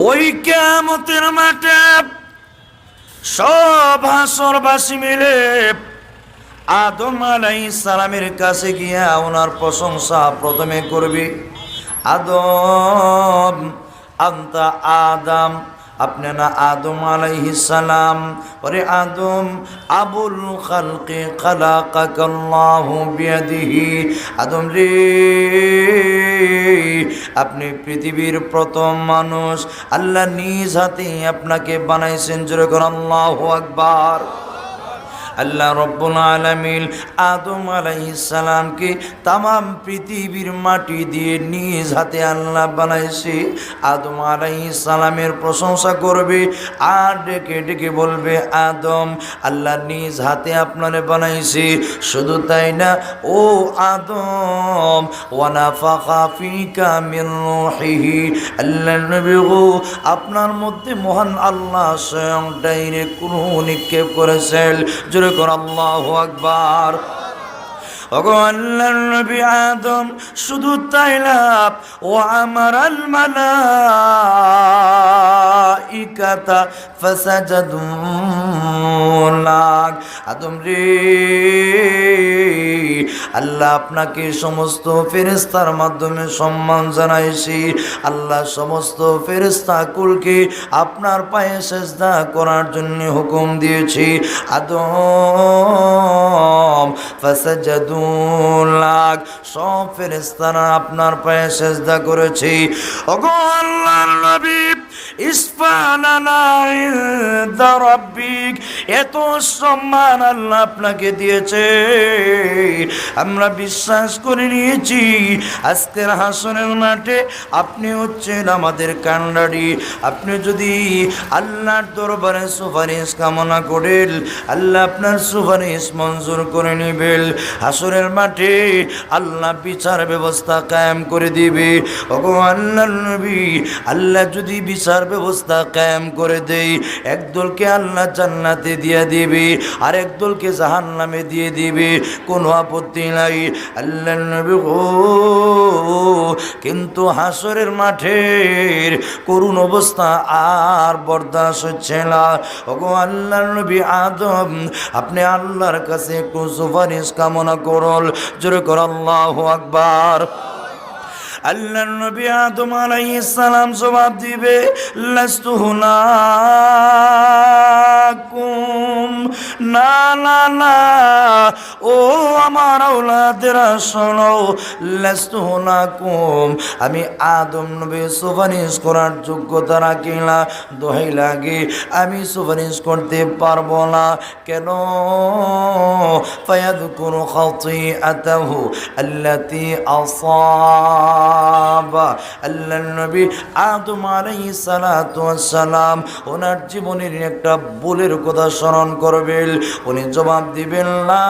ওই কেমতের মাঠে সব হাসরবাসী মিলে আদম আলাই সালামের কাছে গিয়া ওনার প্রশংসা প্রথমে করবে, আদম, আন্তা আদম আপনি না আদম সালাম? ওরে আদম, আবুল খালকে খালাকাকাল্লাহু বিয়াদিহি। আদম রে, আপনি পৃথিবীর প্রথম মানুষ। আল্লাহ নিজ হাতে আপনাকে বানাইছেন। জোরে কর আল্লাহু আকবার। আল্লাহ রব্বুল আলমিন আদম আলাইসালামকে তামাম পৃথিবীর মাটি দিয়ে নিজ হাতে আল্লাহ বানাইছে। আদম আলাইসালামের প্রশংসা করবে আর ডেকে ডেকে বলবে, আদম, আল্লাহ নিজ হাতে আপনারে বানাইছে। শুধু তাই না, ও আদম আপনার মধ্যে মহান আল্লাহ স্বয়ং ডাইরে কুরু নিক্ষেপ করেছেন। জোরে কর আল্লাহ আকবার। নবী আদম শুধু তাই লাভ। ও আমার আল মালাইকাতা ফাসাজাদুন লাক আদম রে। আল্লাহ আপনাকে সমস্ত ফেরেস্তার মাধ্যমে সম্মান জানাইছি। আল্লাহ সমস্ত ফেরেস্তা কুলকে আপনার পায়ে সেজদা করার জন্য হুকুম দিয়েছি। আদম লাক সব ফেরেস্তারা আপনার পায়ে সেজদা করেছি। নবী এত সম্মান আল্লাহ আপনাকে দিয়েছে। আমরা বিশ্বাস করে নিয়েছি, আজকের হাসনের মাঠে আপনি হচ্ছেন আমাদের কান্ডারি। আপনি যদি আল্লাহর দরবারে সুপারিশ কামনা করেন, আল্লাহ আপনার সুপারিশ মঞ্জুর করে নেবেন। হাসনের মাঠে আল্লাহ বিচার ব্যবস্থা কায়েম করে দিবে। আল্লাহ নবী, আল্লাহ যদি বিচার ব্যবস্থা কায়েম করে দেই। একদলকে আল্লাহ জান্নাতে দিয়ে দিবে আর একদলকে জাহান্নামে দিয়ে দিবে। কোনো আপত্তি নাই, আল্লাহ নবী গো। কিন্তু হাসরের মাঠের করুণ অবস্থা আর বরদাস্ত হচ্ছে না। ওগো আল্লাহ নবী আদম, আপনি আল্লাহর কাছে একটু সুপারিশ কামনা করল জোরে কর আল্লাহ আকবার। আল্লাহ নবী আদম আলাইহিস সালাম জবাব দিবে, লাস্তু হুনাকুম। না না না, ও আমার আওলাদেরা শোনো লাস্তু হুনাকুম। আমি আদম নবী সুপারিশ করার যোগ্যতা রাখি না, দোহাই লাগে, আমি সুপারিশ করতে পারব না। কেন? ভুলের কথা স্মরণ করবেন। উনি জবাব দিবেন, না,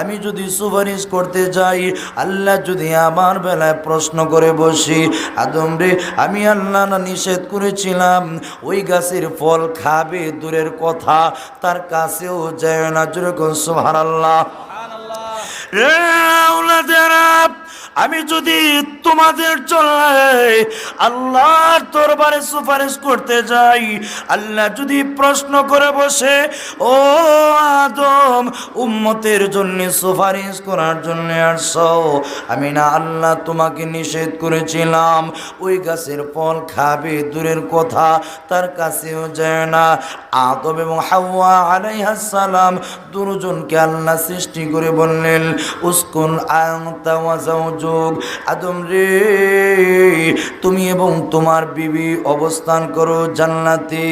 আমি যদি সুপারিশ করতে যাই, আল্লাহ যদি আমার বেলায় প্রশ্ন করে বসি, আদম রে, আমি আল্লাহ না নিষেধ করেছিলাম, ওই গাছের ফল খাবে, দূরের কথা, তার কাছেও যায় না। যেরকম সোহার আল্লাহ আমি যদি তোমাদের চলে আল্লাহর দরবারে সুপারিশ করতে যাই, আল্লাহ যদি প্রশ্ন করে বসে, ও আদম, উম্মতের জন্য সুপারিশ করার জন্য আসছো? আমি না আল্লাহ তোমাকে নিষেধ করেছিলাম। ওই গাছের ফল খাবে, দূরের কথা তার কাছেও যায় না। আদম এবং হাওয়া আলাইহাস সালাম দুজনকে আল্লাহ সৃষ্টি করে বললেন, উস্কুন আয়ং আংতা যোগ আদম রে তুমি এবং তোমার বিবি অবস্থান করো জান্নাতে।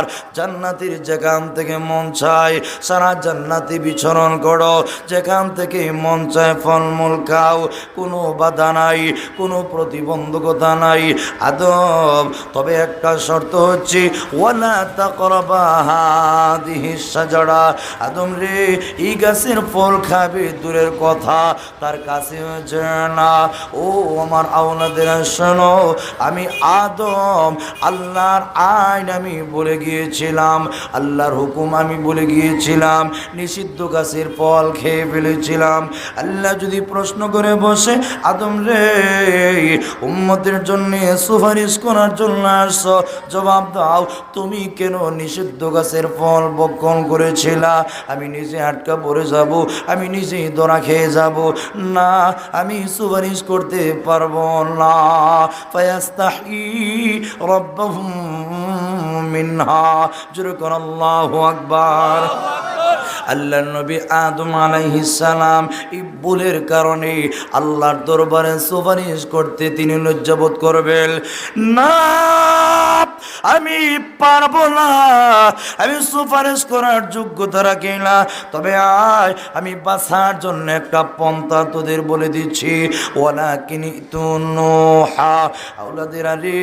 আর জান্নাতের যেখান থেকে মন চায়, সারা জান্নাতে বিচরণ করো। যেখান থেকে মন চায় ফলমূল খাও। কোনো বাধা নাই, কোনো প্রতিবন্ধকতা নাই। আদম তবে একটা শর্ত হচ্ছে, ওয়ালা হাদিহি সাজারা। আদম রে, এই গাছের ফল খাবে দূরের কথা, তার কাছে যায় না। ও আমার আওলাদের শোনো, আমি আদম, আল্লাহর আইন আমি বলে গিয়েছিলাম, আল্লাহর হুকুম আমি বলে গিয়েছিলাম, নিষিদ্ধ গাছের ফল খেয়ে ফেলেছিলাম। আল্লাহ যদি প্রশ্ন করে বসে, আদম রে, উম্মতের জন্য সুপারিশ করার জন্য আসছ? জবাব দাও, তুমি কেন নিষিদ্ধ গাছের ফল বক্ষণ করেছিলা? আমি নিজে আটকা পড়ে যাব, আমি নিজেই দরা খেয়ে যাব। না, আমি সুপারিশ করতে পারব না। ফায়াস্তাহি রব্বাহুম মিনহা। জোরে কর, আল্লাহু আকবার। আল্লাহ নবী আদম সালাম এই ভুলের কারণে আল্লাহর দরবারে সুপারিশ করতে তিনি লজ্জাবোধ করবেন। না আমি পারব না। আমি সুপারিশ করার যোগ্যতা রাখি না। তবে আয়, আমি বাঁচার জন্য একটা পন্থা তোদের বলে দিচ্ছি। ওলা কিনি তুহা আউলাদের আরে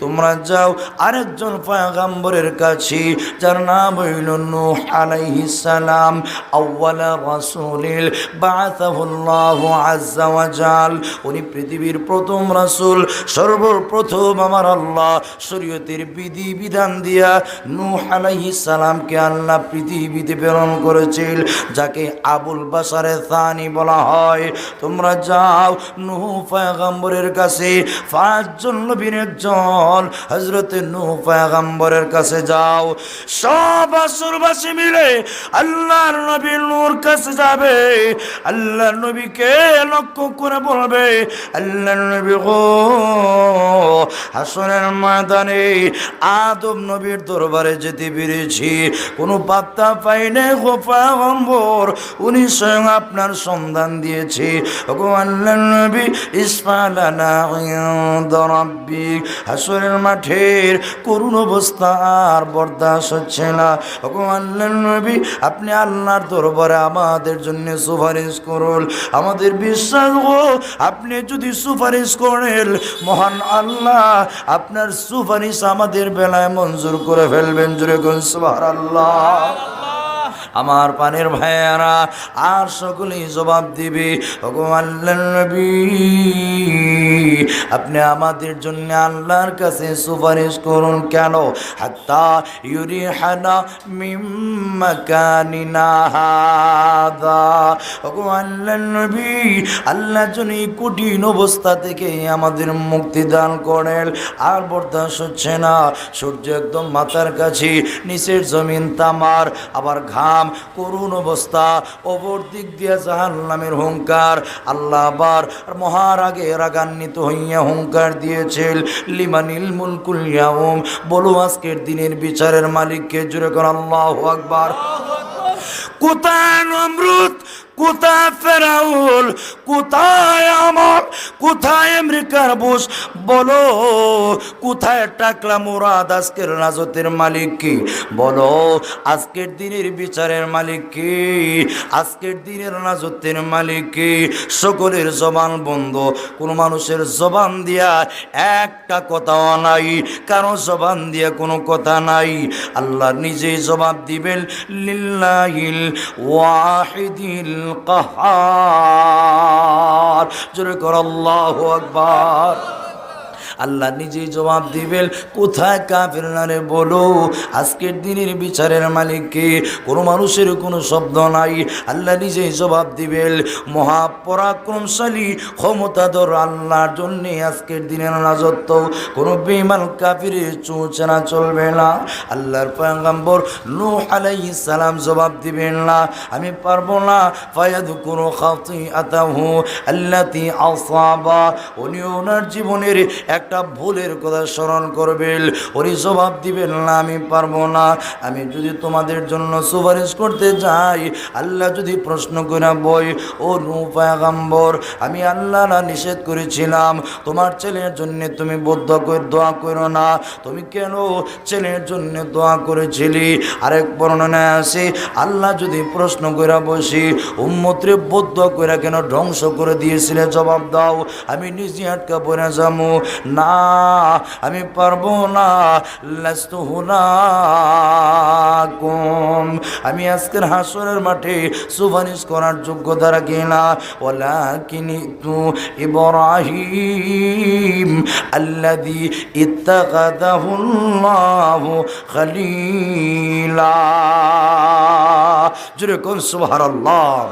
তোমরা যাও আরেকজন পয়গাম্বরের কাছে, যার নাম হইল নূহ আলাইহিস সালাম। আউয়ালা রাসূলিল বাআসাহুল্লাহু আজ্জা উনি পৃথিবীর প্রথম রাসূল, সর্বপ্রথম আমার আল্লাহ। শরীয়তের বিধি বিধান দিয়া নূহ আলাইহিস সালামকে আল্লাহ পৃথিবীতে প্রেরণ করেছিল, যাকে আবুল বাসারে থানি বলা হয়। তোমরা যাও নূহ পয়গম্বরের কাছে, পাঁচজন নবীর একজন হজরতে নূহ পয়গম্বরের কাছে যাও। সব আসরবাসী মিলে আল্লাহর নবীর নূর কাছে যাবে, আল্লাহর নবীকে লক্ষ্য করে বলবে, আল্লাহর নবী গো হাসনের ময়দানে আদম নবীর দরবারে যেতে পেরেছি। কোনো পাত্তা পাই নাই গো পয়গম্বর, উনি স্বয়ং আপনার সন্ধান দিয়েছে। ওগো নবী ইসমালানা রাব্বিক। হাসরের মাঠের করুণ অবস্থা আর বরদাস হচ্ছে না। ওগো নবী, আপনি আল্লাহর দরবারে আমাদের জন্য সুপারিশ করুন। আমাদের বিশ্বাস আপনি যদি সুপারিশ করেন, মহান আল্লাহ আপনার সুপারিশ আমাদের বেলায় মঞ্জুর করে ফেলবেন জুড়ে গুন সুবহানাল্লাহ। আমার পানের ভাইয়ারা, আর সকলেই জবাব দিবে আপনি আমাদের জন্য আল্লাহর কাছে সুপারিশ করুন কেন? আল্লাহ এই কঠিন অবস্থা থেকে আমাদের মুক্তি দান করেন, আর বরদাস্ত হচ্ছে না। সূর্য একদম মাথার কাছে, নিচের জমিন তামার, আবার ঘাম করুণ অবস্থা, ওপর দিক দিয়ে জাহান নামের হুঙ্কার আল্লাহ আবার মহারাগে রাগান্বিত হইয়া হুঙ্কার দিয়েছিল, লিমানিল মুলকুল ইয়াউম। বলো আজকের দিনের বিচারের মালিককে জুড়ে কর, আল্লাহ আকবার। কোথায় নমরুদ? কোথায় ফেরাউল কোথায় আমার? কোথায় আমেরিকার বুশ? বলো, কোথায় টাকলা মুরাদ আজকের রাজতের মালিক কি? বলো, আজকের দিনের বিচারের মালিক কি? আজকের দিনের রাজত্বের মালিক কি? সকলের জবান বন্ধ। কোনো মানুষের জবান দিয়া একটা কথাও নাই, কারও জবান দিয়া কোনো কথা নাই। আল্লাহ নিজেই জবাব দিবেন, লিল্লাহিল ওয়াহিদিল কাহার জোরে কর আল্লাহু আকবার। আল্লাহ নিজেই জবাব দিবেন, কোথায় কাফের নারে বলো? আজকের দিনের বিচারের মালিককে, কোনো মানুষের কোনো শব্দ নাই। আল্লাহ নিজেই জবাব দিবেন, মহাপরাক্রমশালী, ক্ষমতাধর আল্লাহর জন্যে আজকের দিনের রাজত্ব, কোনো বেমান কাফির চুচনা চলবে না। আল্লাহর পয়গাম্বর নূহ আলাইহিস সালাম জবাব দিবেন না, আমি পারব না। ফায়াদ কোনো খাতি আতাহু আল্লাতি আসাবা, উনি ওনার জীবনের একটা ভুলের কথা স্মরণ করবেন। উনি জবাব দিবেন, না, আমি পারব না। আমি যদি তোমাদের জন্য সুপারিশ করতে যাই, আল্লাহ যদি প্রশ্ন করে বই, ও নু পায়গাম্বর, আমি আল্লাহ না নিষেধ করেছিলাম। তোমার ছেলের জন্য তুমি বদ্ধ করে দোয়া করো না। তুমি কেন ছেলের জন্য দোয়া করেছিলি? আরেক বর্ণনায় আসে, আল্লাহ যদি প্রশ্ন করে বসি, উম্মত্রে বদ্ধ করে কেন ধ্বংস করে দিয়েছিলে? জবাব দাও। আমি নিজে আটকা পড়ে যাব। না, আমি পারব না, লাস্তু হুনাকুম আমি আজকের হাসরের মাঠে সুপারিশ করার যোগ্যতা রাখি না ওলা কিনি তু ইব্রাহিম, আল্লাযী ইত্তাখাযাহুল্লাহু খলীলা। জুরে কোন সুবহানাল্লাহ।